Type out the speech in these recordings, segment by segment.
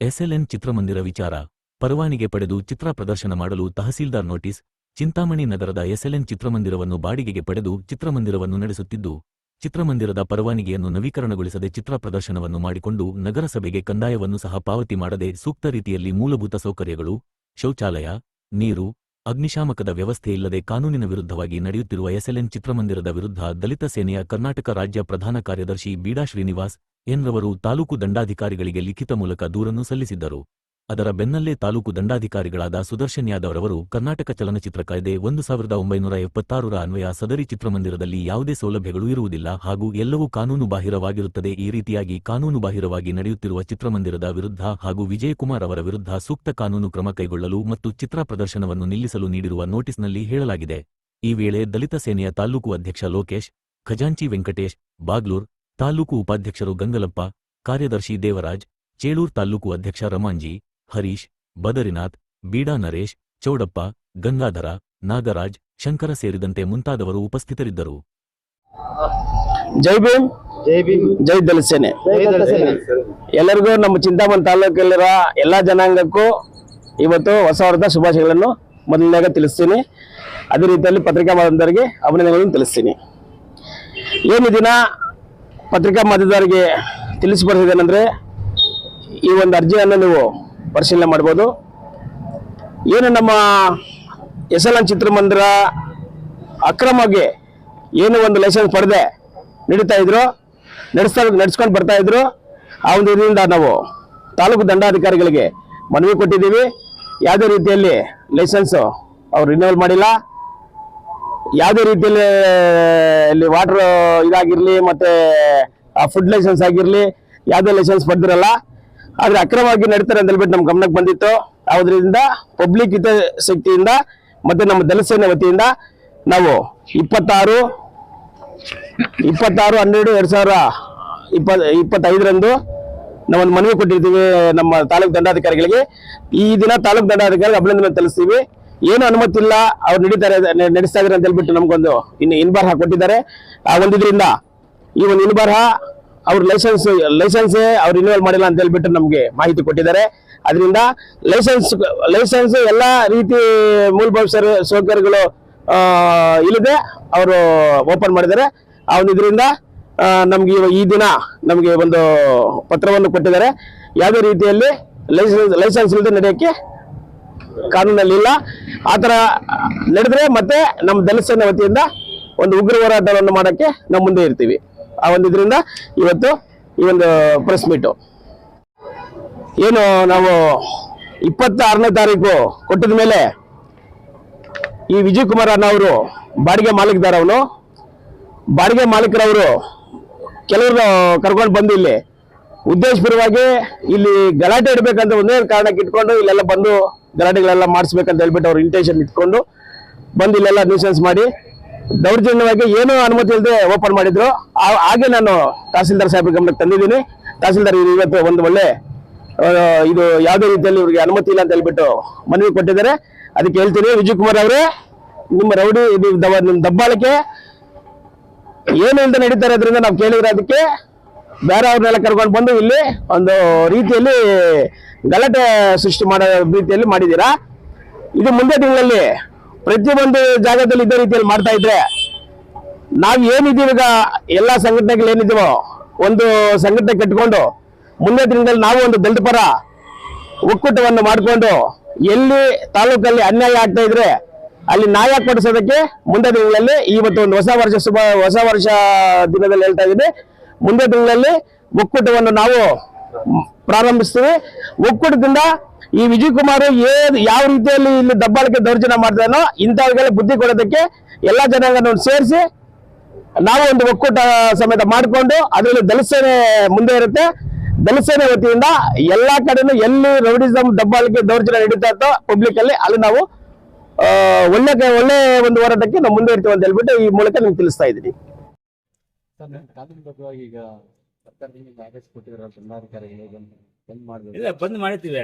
SLN ಚಿತ್ರಮಂದಿರ ವಿಚಾರ. ಪರವಾನಿಗೆ ಪಡೆದು ಚಿತ್ರ ಪ್ರದರ್ಶನ ಮಾಡಲು ತಹಸೀಲ್ದಾರ್ ನೋಟಿಸ್, ಚಿಂತಾಮಣಿ ನಗರದ ಎಸ್ಎಲ್ಎನ್ ಚಿತ್ರಮಂದಿರವನ್ನು ಬಾಡಿಗೆಗೆ ಪಡೆದು ಚಿತ್ರಮಂದಿರವನ್ನು ನಡೆಸುತ್ತಿದ್ದು, ಚಿತ್ರಮಂದಿರದ ಪರವಾನಿಗೆಯನ್ನು ನವೀಕರಣಗೊಳಿಸದೆ ಚಿತ್ರ ಪ್ರದರ್ಶನವನ್ನು ಮಾಡಿಕೊಂಡು ನಗರಸಭೆಗೆ ಕಂದಾಯವನ್ನು ಸಹ ಪಾವತಿ ಮಾಡದೆ ಸೂಕ್ತ ರೀತಿಯಲ್ಲಿ ಮೂಲಭೂತ ಸೌಕರ್ಯಗಳು, ಶೌಚಾಲಯ, ನೀರು, ಅಗ್ನಿಶಾಮಕದ ವ್ಯವಸ್ಥೆ ಇಲ್ಲದೆ ಕಾನೂನಿನ ವಿರುದ್ಧವಾಗಿ ನಡೆಯುತ್ತಿರುವ ಎಸ್ಎಲ್ಎನ್ ಚಿತ್ರಮಂದಿರದ ವಿರುದ್ಧ ದಲಿತ ಸೇನೆಯ ಕರ್ನಾಟಕ ರಾಜ್ಯ ಪ್ರಧಾನ ಕಾರ್ಯದರ್ಶಿ ಬೀಡಾ ಶ್ರೀನಿವಾಸ್ ಎನ್ರವರು ತಾಲೂಕು ದಂಡಾಧಿಕಾರಿಗಳಿಗೆ ಲಿಖಿತ ಮೂಲಕ ದೂರನ್ನು ಸಲ್ಲಿಸಿದ್ದರು. ಅದರ ಬೆನ್ನಲ್ಲೇ ತಾಲೂಕು ದಂಡಾಧಿಕಾರಿಗಳಾದ ಸುದರ್ಶನ್ ಯಾದವ್ ರವರು ಕರ್ನಾಟಕ ಚಲನಚಿತ್ರ ಕಾಯ್ದೆ ಒಂದು ಸಾವಿರದ ಒಂಬೈನೂರ ಎಪ್ಪತ್ತಾರರ ಅನ್ವಯ ಸದರಿ ಚಿತ್ರಮಂದಿರದಲ್ಲಿ ಯಾವುದೇ ಸೌಲಭ್ಯಗಳು ಇರುವುದಿಲ್ಲ ಹಾಗೂ ಎಲ್ಲವೂ ಕಾನೂನು ಬಾಹಿರವಾಗಿರುತ್ತದೆ ಈ ರೀತಿಯಾಗಿ ಕಾನೂನು ಬಾಹಿರವಾಗಿ ನಡೆಯುತ್ತಿರುವ ಚಿತ್ರಮಂದಿರದ ವಿರುದ್ಧ ಹಾಗೂ ವಿಜಯಕುಮಾರ್ ಅವರ ವಿರುದ್ಧ ಸೂಕ್ತ ಕಾನೂನು ಕ್ರಮ ಕೈಗೊಳ್ಳಲು ಮತ್ತು ಚಿತ್ರ ಪ್ರದರ್ಶನವನ್ನು ನಿಲ್ಲಿಸಲು ನೀಡಿರುವ ನೋಟಿಸ್ನಲ್ಲಿ ಹೇಳಲಾಗಿದೆ. ಈ ವೇಳೆ ದಲಿತ ಸೇನೆಯ ತಾಲೂಕು ಅಧ್ಯಕ್ಷ ಲೋಕೇಶ್, ಖಜಾಂಚಿ ವೆಂಕಟೇಶ್, ಬಾಗ್ಲೂರ್ ತಾಲೂಕು ಉಪಾಧ್ಯಕ್ಷರು ಗಂಗಲಪ್ಪ ಕಾರ್ಯದರ್ಶಿ ದೇವರಾಜ್ ಚೇಳೂರ್ ತಾಲೂಕು ಅಧ್ಯಕ್ಷ ರಮಾಂಜಿ ಹರೀಶ್ ಬದರಿನಾಥ್ ಬೀಡಾ ನರೇಶ್ ಚೌಡಪ್ಪ ಗಂಗಾಧರ ನಾಗರಾಜ್ ಶಂಕರ ಸೇರಿದಂತೆ ಮುಂತಾದವರು ಉಪಸ್ಥಿತರಿದ್ದರು. ಜೈ ಭೀಮ್. ಜೈ ಭೀಮ್. ಜೈ ದಲಿತ ಸೇನೆ. ಜೈ ದಲಿತ ಸೇನೆ. ಎಲ್ಲರಿಗೂ ನಮ್ಮ ಚಿಂತಾಮಣಿ ತಾಲೂಕಲ್ಲಿರೋ ಎಲ್ಲಾ ಜನಾಂಗಕ್ಕೂ ಇವತ್ತು ಹೊಸ ವರ್ಷದ ಶುಭಾಶಯಗಳನ್ನು ಮೊದಲನೇಗ ತಿಳಿಸ್ತೀನಿ. ಅದೇ ರೀತಿಯಲ್ಲಿ ಪತ್ರಿಕಾ ಮಾಧ್ಯಮದವರಿಗೆ ಅಭಿನಂದನೆಗಳನ್ನು ತಿಳಿಸ್ತೀನಿ. ಏನು ದಿನ ಪತ್ರಿಕಾ ಮಾಧ್ಯಮದವರಿಗೆ ತಿಳಿಸಿಬರ್ತಿದ್ದೇನೆಂದರೆ ಈ ಒಂದು ಅರ್ಜಿಯನ್ನು ನೀವು ಪರಿಶೀಲನೆ ಮಾಡ್ಬೋದು. ಏನು ನಮ್ಮ ಎಸ್ ಎಲ್ ಎನ್ ಚಿತ್ರಮಂದಿರ ಅಕ್ರಮವಾಗಿ ಏನು ಒಂದು ಲೈಸೆನ್ಸ್ ಪಡೆದೆ ನಡೀತಾ ಇದ್ರು, ನಡೆಸ್ತಾ, ನಡೆಸ್ಕೊಂಡು ಬರ್ತಾ ಇದ್ರು, ಆ ಒಂದು ಇದರಿಂದ ನಾವು ತಾಲೂಕು ದಂಡಾಧಿಕಾರಿಗಳಿಗೆ ಮನವಿ ಕೊಟ್ಟಿದ್ದೀವಿ. ಯಾವುದೇ ರೀತಿಯಲ್ಲಿ ಲೈಸೆನ್ಸು ಅವ್ರು ರಿನ್ಯೂವಲ್ ಮಾಡಿಲ್ಲ. ಯಾವುದೇ ರೀತಿಯಲ್ಲಿ ಇಲ್ಲಿ ವಾಟರ್ ಇದಾಗಿರ್ಲಿ, ಮತ್ತೆ ಫುಡ್ ಲೈಸೆನ್ಸ್ ಆಗಿರಲಿ, ಯಾವುದೇ ಲೈಸೆನ್ಸ್ ಪಡೆದಿರಲ್ಲ. ಆದರೆ ಅಕ್ರಮವಾಗಿ ನಡೀತಾರೆ ಅಂತ ಹೇಳ್ಬಿಟ್ಟು ನಮ್ಮ ಗಮನಕ್ಕೆ ಬಂದಿತ್ತು. ಅದರಿಂದ ಪಬ್ಲಿಕ್ ಹಿತಾಸಕ್ತಿಯಿಂದ ಮತ್ತೆ ನಮ್ಮ ದಲಸೇನೆ ಸೇನೆ ವತಿಯಿಂದ ನಾವು ಇಪ್ಪತ್ತಾರು ಇಪ್ಪತ್ತಾರು, ಹನ್ನೆರಡು, ಎರಡು ಸಾವಿರ ಇಪ್ಪ ಇಪ್ಪತ್ತೈದರಂದು ನಾವೊಂದು ಮನವಿ ಕೊಟ್ಟಿರ್ತೀವಿ ನಮ್ಮ ತಾಲೂಕು ದಂಡಾಧಿಕಾರಿಗಳಿಗೆ. ಈ ದಿನ ತಾಲೂಕು ದಂಡಾಧಿಕಾರಿಗೆ ಅಭಿನಂದನೆ ತಿಳಿಸ್ತೀವಿ ಏನು ಅನುಮತಿ ಇಲ್ಲ ಅವ್ರು ನಡೀತಾರೆ ನಡೆಸ್ತಾ ಇದಾರೆ ಅಂತ ಹೇಳ್ಬಿಟ್ಟು ನಮ್ಗೊಂದು ಇನ್ನು ಇನ್ಬರ್ಹ ಕೊಟ್ಟಿದ್ದಾರೆ ಆ ಒಂದಿದ್ರಿಂದ ಈ ಒಂದು ಇನ್ಬಾರ್ಹ ಅವ್ರ ಲೈಸೆನ್ಸ್ ಲೈಸೆನ್ಸ್ ಅವ್ರು ರಿನ್ಯೂವಲ್ ಮಾಡಿಲ್ಲ ಅಂತ ಹೇಳ್ಬಿಟ್ಟು ನಮ್ಗೆ ಮಾಹಿತಿ ಕೊಟ್ಟಿದ್ದಾರೆ. ಅದರಿಂದ ಲೈಸೆನ್ಸ್ ಲೈಸೆನ್ಸ್ ಎಲ್ಲ ರೀತಿ ಮೂಲಭೂತ ಸೌಕರ್ಯಗಳು ಇಲ್ಲದೆ ಅವರು ಓಪನ್ ಮಾಡಿದ್ದಾರೆ. ಆ ಒಂದು ಇದರಿಂದ ನಮ್ಗೆ ಈ ದಿನ ನಮಗೆ ಒಂದು ಪತ್ರವನ್ನು ಕೊಟ್ಟಿದ್ದಾರೆ. ಯಾವುದೇ ರೀತಿಯಲ್ಲಿ ಲೈಸೆನ್ಸ್ ಲೈಸೆನ್ಸ್ ಇಲ್ಲದೆ ನಡೆಯೋಕ್ಕೆ ಕಾನೂನಲ್ಲಿ ಇಲ್ಲ ಆ ಥರ ನಡೆದ್ರೆ ಮತ್ತೆ ನಮ್ಮ ದಲಿತ ಸೇನೆ ವತಿಯಿಂದ ಒಂದು ಉಗ್ರ ಹೋರಾಟವನ್ನು ಮಾಡೋಕ್ಕೆ ನಾವು ಮುಂದೆ ಇರ್ತೀವಿ. ಆ ಒಂದು ಇದರಿಂದ ಇವತ್ತು ಈ ಒಂದು ಪ್ರೆಸ್ ಮೀಟು ಏನು ನಾವು ಇಪ್ಪತ್ತಾರನೇ ತಾರೀಕು ಕೊಟ್ಟಿದ ಮೇಲೆ ಈ ವಿಜಯ್ ಕುಮಾರ್ ಅವರು ಬಾಡಿಗೆ ಮಾಲೀಕದಾರವನು. ಬಾಡಿಗೆ ಮಾಲೀಕರವರು ಕೆಲವರು ಕರ್ಕೊಂಡು ಬಂದು ಉದ್ದೇಶಪೂರ್ವವಾಗಿ ಇಲ್ಲಿ ಗಲಾಟೆ ಇಡಬೇಕಂತ ಒಂದೇ ಕಾರಣಕ್ಕೆ ಇಟ್ಕೊಂಡು ಇಲ್ಲೆಲ್ಲ ಬಂದು ಗಲಾಟೆಗಳೆಲ್ಲ ಮಾಡಿಸ್ಬೇಕಂತ ಹೇಳ್ಬಿಟ್ಟು ಅವ್ರ ಇಂಟೆನ್ಷನ್ ಇಟ್ಕೊಂಡು ಬಂದು ಇಲ್ಲೆಲ್ಲ ನ್ಯೂಸೆನ್ಸ್ ಮಾಡಿ ದೌರ್ಜನ್ಯವಾಗಿ ಏನೂ ಅನುಮತಿ ಇಲ್ಲದೆ ಓಪನ್ ಮಾಡಿದ್ರು. ಹಾಗೆ ನಾನು ತಹಸೀಲ್ದಾರ್ ಸಾಹೇಬ್ರ ಗಮನಕ್ಕೆ ತಂದಿದ್ದೀನಿ. ತಹಸೀಲ್ದಾರ್ ಇವತ್ತು ಒಂದು ಒಳ್ಳೆ ಇದು ಯಾವುದೇ ರೀತಿಯಲ್ಲಿ ಇವ್ರಿಗೆ ಅನುಮತಿ ಇಲ್ಲ ಅಂತ ಹೇಳ್ಬಿಟ್ಟು ಮನವಿ ಕೊಟ್ಟಿದ್ದಾರೆ. ಅದಕ್ಕೆ ಹೇಳ್ತೀನಿ ವಿಜಯ್ ಕುಮಾರ್ ಅವರೇ, ನಿಮ್ಮ ರೌಡಿ ಇದು ನಿಮ್ಮ ದಬ್ಬಾಳಿಕೆ ಏನು ಅಂತ ನಡೀತಾರೆ ಅದರಿಂದ ನಾವು ಕೇಳಿದ್ರೆ ಬೇರೆ ಅವ್ರನ್ನೆಲ್ಲ ಕರ್ಕೊಂಡು ಬಂದು ಇಲ್ಲಿ ಒಂದು ರೀತಿಯಲ್ಲಿ ಗಲಾಟೆ ಸೃಷ್ಟಿ ಮಾಡೋ ರೀತಿಯಲ್ಲಿ ಮಾಡಿದ್ದೀರಾ ಇದು ಮುಂದೆ ತಿಂಗಳಲ್ಲಿ ಪ್ರತಿಯೊಂದು ಜಾಗದಲ್ಲಿ ಇದೇ ರೀತಿಯಲ್ಲಿ ಮಾಡ್ತಾ ಇದ್ರೆ ನಾವು ಏನಿದ್ದೀವಿ ಈಗ ಎಲ್ಲ ಸಂಘಟನೆಗಳು ಏನಿದ್ದೀವೋ ಒಂದು ಸಂಘಟನೆ ಕಟ್ಕೊಂಡು ಮುಂದೆ ದಿನದಲ್ಲಿ ನಾವು ಒಂದು ದಲಿತ ಪರ ಒಕ್ಕೂಟವನ್ನು ಮಾಡಿಕೊಂಡು ಎಲ್ಲಿ ತಾಲೂಕಲ್ಲಿ ಅನ್ಯಾಯ ಆಗ್ತಾ ಇದ್ರೆ ಅಲ್ಲಿ ನ್ಯಾಯ ಕೊಡಿಸೋದಕ್ಕೆ ಮುಂದೆ ದಿನಗಳಲ್ಲಿ ಇವತ್ತು ಒಂದು ಹೊಸ ವರ್ಷ, ಶುಭ, ಹೊಸ ವರ್ಷ ದಿನದಲ್ಲಿ ಹೇಳ್ತಾ ಇದ್ದೀನಿ. ಮುಂದೆ ದಿನದಲ್ಲಿ ಒಕ್ಕೂಟವನ್ನು ನಾವು ಪ್ರಾರಂಭಿಸ್ತೀವಿ. ಒಕ್ಕೂಟದಿಂದ ಈ ವಿಜಯ್ ಕುಮಾರ್ ಯಾವ ರೀತಿಯಲ್ಲಿ ಇಲ್ಲಿ ದಬ್ಬಾಳಿಕೆ ದೌರ್ಜನ್ಯ ಮಾಡ್ತಾನೋ ಇಂಥವ್ರಿಗೆಲ್ಲ ಬುದ್ಧಿ ಕೊಡೋದಕ್ಕೆ ಎಲ್ಲಾ ಜನಗಳನ್ನು ಸೇರಿಸಿ ನಾವು ಒಂದು ಒಕ್ಕೂಟ ಸಮೇತ ಮಾಡಿಕೊಂಡು ಅದರಲ್ಲಿ ದಲಿತ ಸೇನೆ ಮುಂದೆ ಇರುತ್ತೆ. ದಲಿತ ವತಿಯಿಂದ ಎಲ್ಲಾ ಕಡೆನೂ ಎಲ್ಲಿ ರೌಡಿಸಮ್ ದಬ್ಬಾಳಿಕೆ ದೌರ್ಜನ್ಯ ನಡೀತಾ ಇರ್ತೋ ಪಬ್ಲಿಕ್ ಅಲ್ಲಿ ಅಲ್ಲಿ ನಾವು ಒಳ್ಳೆ ಒಳ್ಳೆ ಒಂದು ಹೋರಾಟಕ್ಕೆ ನಾವು ಮುಂದೆ ಇರ್ತೀವಿ ಅಂತ ಹೇಳ್ಬಿಟ್ಟು ಈ ಮೂಲಕ ನಿಮ್ಗೆ ತಿಳಿಸ್ತಾ ಇದ್ದೀನಿ. ಸರ್ ನಾನು ಕಾನೂನುಬದ್ಧವಾಗಿ ಈಗ ಕೊಟ್ಟಿರೋ ಜಿಲ್ಲಾಧಿಕಾರಿಗಳು ಬಂದು ಬಂದ್ ಮಾಡಬೇಕು. ಇಲ್ಲ ಬಂದ್ ಮಾಡಿರ್ತೀವಿ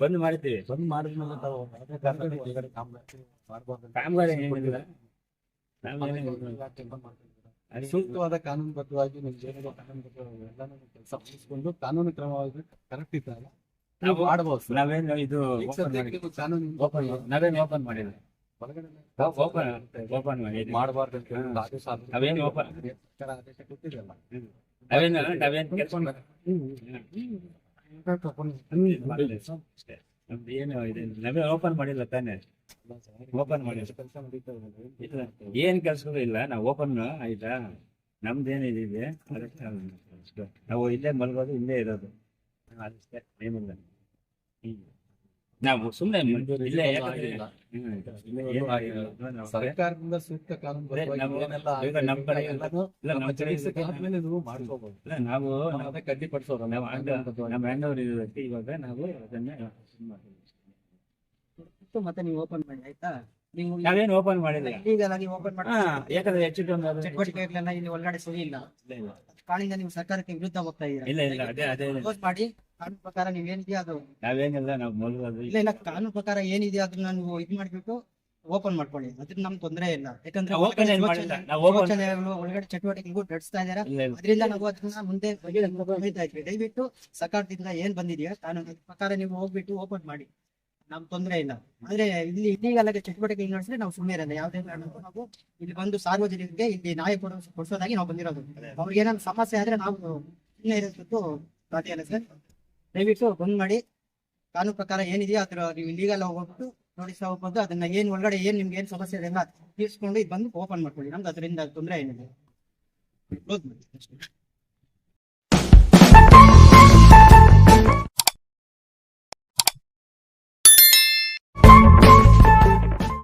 ಬಂದ್ ಮಾಡಿರ್ತೀವಿ ಬಂದ್ ಮಾಡಿದ್ಮೇಲೆ ತಾವು ಯಾವುದೇ ಕಾರಣಕ್ಕೂ ಒಳಗಡೆ ಕಾಮಗಾರಿ ಮಾಡ್ಬಾರ್ದು ಅಂತ ಕಾಮಗಾರಿ ಏನಿಲ್ಲ. ನಾವು ಏನಿಲ್ಲ. ಇಲಾಖೆ ಬಂದ್ ಮಾಡ್ತಿದ್ದೀರಾ. ಅದು ಸೂಕ್ತವಾದ ಕಾನೂನುಬದ್ಧವಾಗಿ ಜೇನಿಗೆ ಕಾನೂನುಬದ್ಧವಾಗಿ ಎಲ್ಲಾನು ಕೆಲಸ ಮುಗಿಸ್ಕೊಂಡು ಕಾನೂನು ಕ್ರಮವಾಗಿ ಕರೆಕ್ಟ್ ಇದ್ದಾಗ ನಾವು ಮಾಡ್ಬೋದು ಸರ್. ನಾವೇನು ಇದು ಈಗ open ಸದ್ಯಕ್ಕೆ ಮಾಡಿ- ನೀವು ಕಾನೂನು ಓಪನ್ ನಾವೇನು ಓಪನ್ ಮಾಡಿಲ್ಲ. ಹೊರಗಡೆ ಓಪನ್ ಓಪನ್ ಮಾಡಿ ಮಾಡಬಾರ್ದು ನಮ್ದು ಏನು ನಾವೇ ಓಪನ್ ಮಾಡಿಲ್ಲ ತಾನೇ ಓಪನ್ ಮಾಡಿ ಏನ್ ಕೆಲ್ಸಗಳು ಇಲ್ಲ ನಾವು ಓಪನ್ ಆಯ್ತಾ ನಮ್ದೇನಿದೆ. ನಾವು ಇಲ್ಲೇ ಮಲ್ಗೋದು ಇಲ್ಲೇ ಇರೋದು ಏನಿಲ್ಲ. ನಾವು ಸುಮ್ಮನೆ ಇಲ್ಲೇ ಯಾಕಂದ್ರೆ. ನಾವು- ಸರ್ಕಾರದಿಂದ ಸೂಕ್ತ ಕಾನೂನು ನಾವು- ಮಾಡ್ಕೋಬಹುದು ಇಲ್ಲ, ನಾವು ನಾವು ಅದಕ್ಕೆ ಅಡ್ಡಿಪಡಿಸೋರು ನಮ್ಮ ಹೆಣ್ಣವರು ನಮ್ಮ ಇರೋದಕ್ಕೆ ಇವಾಗ ನಾವು ಅದನ್ನ ಮತ್ತೆ ನೀವು ಓಪನ್ ಮಾಡಿ ಆಯ್ತಾ? ನೀವು ನಾವೇನು ಓಪನ್ ಮಾಡಿಲ್ಲ. ಈಗ ಓಪನ್ ಮಾಡಿ ಯಾಕಂದ್ರೆ ಹೆಚ್ಚು ಚಟುವಟಿಕೆಗಳೆಲ್ಲ ಇಲ್ಲಿ ಒಳಗಡೆ ಸರಿ ಇಲ್ಲ. ಕಾಣಿಂದ ನೀವು ಸರ್ಕಾರಕ್ಕೆ ವಿರುದ್ಧ ಹೋಗ್ತಾ ಇಲ್ಲ ಇದ್ದೀರಾ? ಇಲ್ಲ ಅದೇ ಅದೇ. ಕ್ಲೋಸ್ ಮಾಡಿ. ಕಾನೂನು ಪ್ರಕಾರ ನೀವು ಏನಿದೆಯೋ ಅದು. ನಾವೇನಿಲ್ಲ ನಾವು ಮಲ್ಗೋದು ಇಲ್ಲ ಇಲ್ಲ ಕಾನೂನು ಪ್ರಕಾರ ಏನಿದೆಯೋ ಅದನ್ನ ನೀವು ಇದು ಮಾಡ್ಬಿಟ್ಟು ಓಪನ್ ಮಾಡ್ಕೊಳ್ಳಿ. ಅದ್ರಿಂದ ನಮ್ ತೊಂದ್ರೆ ಇಲ್ಲ. ಯಾಕಂದ್ರೆ ನಾವು open ಏನ್ ಮಾಡಿಲ್ಲ. ನಾವು open- ಶೌಚಾಲಯಗಳು ಒಳಗಡೆ ಚಟುವಟಿಕೆಗಳು ನಡೆಸ್ತಾ ಇದಾರೆ. ಇಲ್ಲ ಇಲ್ಲ. ಅದರಿಂದ ನಾವು ಅದನ್ನ ಮುಂದೆ ಬಗೆಹರಿಸ್ತಾ ಇದ್ವಿ. ದಯವಿಟ್ಟು ಸರ್ಕಾರದಿಂದ ಏನ್ ಬಂದಿದೆಯೋ ಕಾನೂನು ಪ್ರಕಾರ ನೀವು ಹೋಗ್ಬಿಟ್ಟು ಓಪನ್ ಮಾಡಿ. ನಮ್ ತೊಂದರೆ ಇಲ್ಲ. ಆದ್ರೆ ಇಲ್ಲಿ ಇಲ್ಲಿಗೆ ಆಗಿ ಚಟುವಟಿಕೆ ನಡೆಸಿದ್ರೆ ನಾವು ಸುಮ್ಮನೆ ಇರಲ್ಲ. ಯಾವ್ದೇ ಕಾರಣಕ್ಕೂ ನಾವು ಇಲ್ಲಿ ಬಂದು ಸಾರ್ವಜನಿಕರಿಗೆ ಇಲ್ಲಿ ನ್ಯಾಯ ಕೊಡೋ ಕೊಡಿಸೋದಾಗಿ ನಾವು ಬಂದಿರೋದು. ಅವ್ರಿಗೆ ಏನಾದ್ರು ಸಮಸ್ಯೆ ಆದ್ರೆ ನಾವು ಸುಮ್ಮನೆ ಇರೋದು ಇಲ್ಲ ಸರ್. ದಯವಿಟ್ಟು ಬಂದ್ ಮಾಡಿ. ಕಾನೂನು ಪ್ರಕಾರ ಏನಿದೆಯೋ ಅದ್ರ ನೀವು ಲೀಗಲ್ ಹೋಗ್ಬಿಟ್ಟು ನೋಟಿಸ್ ಹೋಗ್ಬೋದು. ಅದನ್ನ ಏನ್ ಒಳಗಡೆ ಏನ್ ನಿಮ್ಗೆ ಏನ್ ಸಮಸ್ಯೆ ಇದೆ ಎಲ್ಲ ತೀರ್ಸ್ಕೊಂಡು ಇದು ಬಂದು ಓಪನ್ ಮಾಡ್ಕೊಳ್ಳಿ. ನಮ್ದು ಅದರಿಂದ ತೊಂದರೆ ಏನಿದೆ ಕ್ಲೋಸ್.